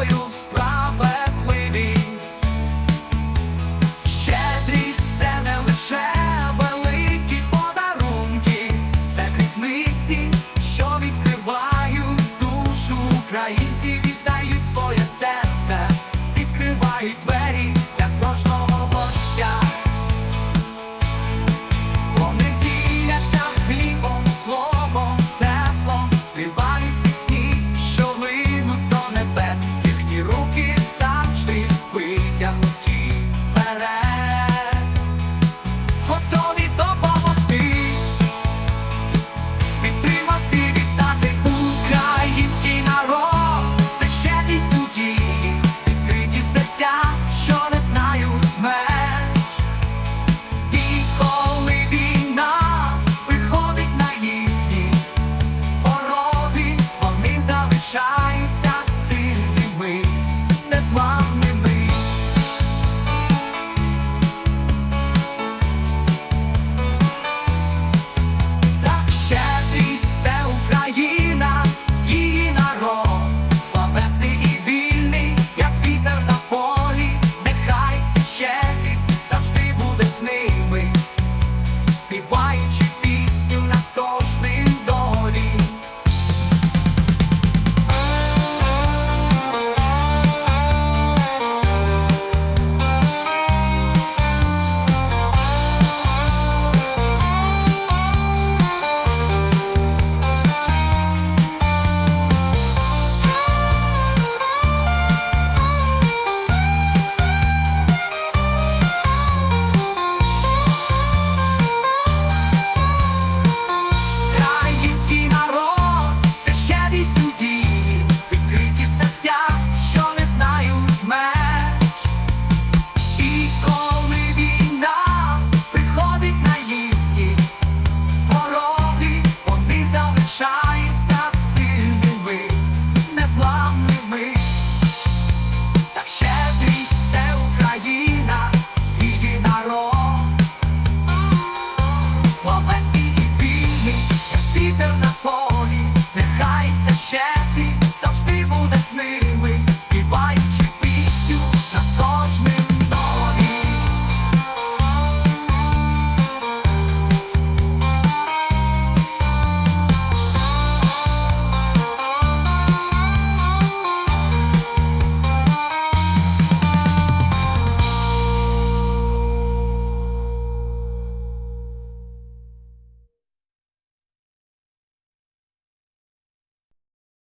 тобою щедрість це не лише великі подарунки, це квітниці, що відкривають душу українців. Why ain't you?